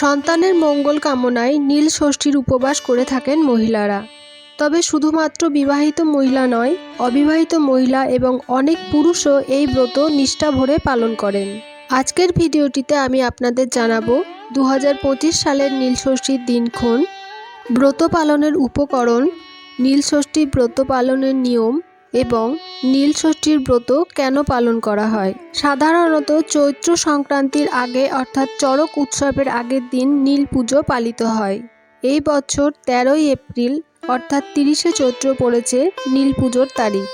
সন্তানের মঙ্গল কামনায় নীল ষষ্ঠীর উপবাস করে থাকেন মহিলারা। তবে শুধুমাত্র বিবাহিত মহিলা নয়, অবিবাহিত মহিলা এবং অনেক পুরুষও এই ব্রত নিষ্ঠা ভরে পালন করেন। আজকের ভিডিওটিতে আমি আপনাদের জানাব দু হাজার পঁচিশ সালের নীলষষ্ঠীর দিনক্ষণ ব্রত পালনের উপকরণ, নীল ষষ্ঠী ব্রত পালনের নিয়ম এবং নীল ষষ্ঠীর ব্রত কেন পালন করা হয়? সাধারণত চৈত্র সংক্রান্তির আগে অর্থাৎ চড়ক উৎসবের আগের দিন নীল পুজো পালিত হয়। এই বছর তেরোই এপ্রিল, অর্থাৎ তিরিশে চৈত্র পড়েছে নীল পুজোর তারিখ।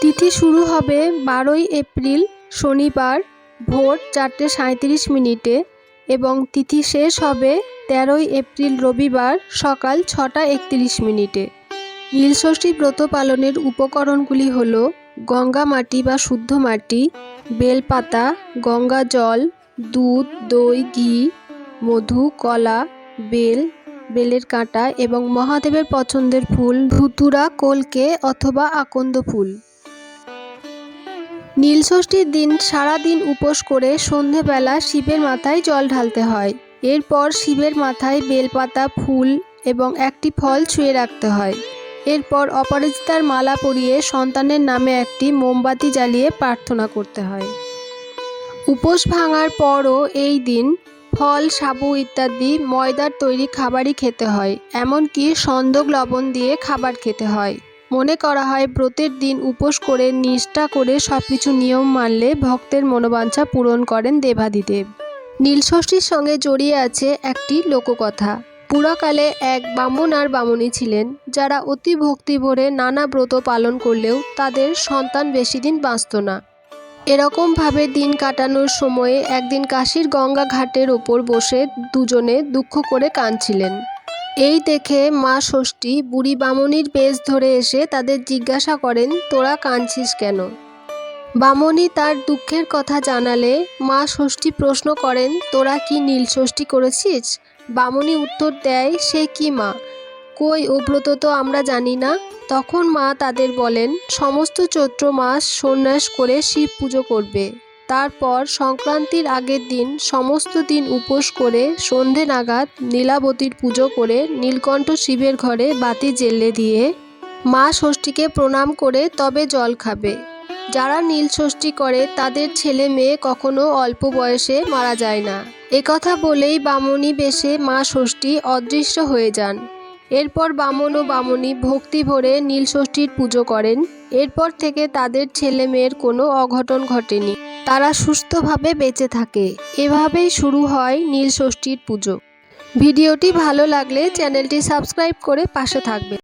তিথি শুরু হবে বারোই এপ্রিল, শনিবার ভোর চারটে সাঁত্রিশ মিনিটে এবং তিথি শেষ হবে তেরোই এপ্রিল রবিবার সকাল ছটা একত্রিশ মিনিটে। নীলষষ্ঠী ব্রত পালনের উপকরণগুলি হল গঙ্গা মাটি বা শুদ্ধ মাটি, বেলপাতা, গঙ্গা জল, দুধ, দই, ঘি, মধু, কলা, বেল, বেলের কাঁটা এবং মহাদেবের পছন্দের ফুল ধুতুরা, কলকে অথবা আকন্দ ফুল। নীলষষ্ঠীর দিন সারা দিন উপোস করে সন্ধেবেলা শিবের মাথায় জল ঢালতে হয়। এরপর শিবের মাথায় বেলপাতা, ফুল এবং একটি ফল ছুঁয়ে রাখতে হয়। এরপর অপরাজিতার মালা পরিয়ে সন্তানের নামে একটি মোমবাতি জ্বালিয়ে প্রার্থনা করতে হয়। উপোস ভাঙার পরও এই দিন ফল, সাবু ইত্যাদি ময়দার তৈরি খাবারই খেতে হয়, এমনকি সন্দক লবণ দিয়ে খাবার খেতে হয়। মনে করা হয়, ব্রতের দিন উপোস করে, নিষ্ঠা করে সব কিছু নিয়ম মানলে ভক্তের মনোবাঞ্ছা পূরণ করেন দেবাদিদেব। নীলষষ্ঠীর সঙ্গে জড়িয়ে আছে একটি লোককথা। পুরাকালে এক বামুন আর বামুনি ছিলেন, যারা অতি ভক্তি ভরে নানা ব্রত পালন করলেও তাদের সন্তান বেশি দিন বাঁচত না। এরকমভাবে দিন কাটানোর সময়ে একদিন কাশীর গঙ্গা ঘাটের ওপর বসে দুজনে দুঃখ করে কাঁদছিলেন। এই দেখে মা ষষ্ঠী বুড়ি বামনির বেশ ধরে এসে তাদের জিজ্ঞাসা করেন, তোরা কাঁদছিস কেন? বামনি তার দুঃখের কথা জানালে মা ষষ্ঠী প্রশ্ন করেন, তোরা কি নীল ষষ্ঠী করেছিস? বামনি উত্তর দেয়, সে কি মা? কই ও ব্রত তো আমরা জানি না। তখন মা তাদের বলেন, সমস্ত চৈত্র মাস সন্ন্যাস করে শিব পুজো করবে। তারপর সংক্রান্তির আগের দিন সমস্ত দিন উপোস করে সন্ধে নাগাদ নীলাবতীর পুজো করে নীলকণ্ঠ শিবের ঘরে বাতি জ্বেলে দিয়ে মা ষষ্ঠীকে প্রণাম করে তবে জল খাবে। যারা নীল ষষ্ঠী করে, তাদের ছেলে মেয়ে কখনো অল্প বয়সে মারা যায় না। একথা বলেই বামনী বেশে মা ষষ্ঠী অদৃশ্য হয়ে যান। এরপর বামন ও বামনী ভক্তি ভরে নীল ষষ্ঠীর পুজো করেন। এরপর থেকে তাদের ছেলে মেয়ের কোনো অঘটন ঘটেনি। তারা সুস্থভাবে বেঁচে থাকে। এভাবেই শুরু হয় নীল ষষ্ঠীর পুজো। ভিডিওটি ভালো লাগলে চ্যানেলটি সাবস্ক্রাইব করে পাশে থাকবে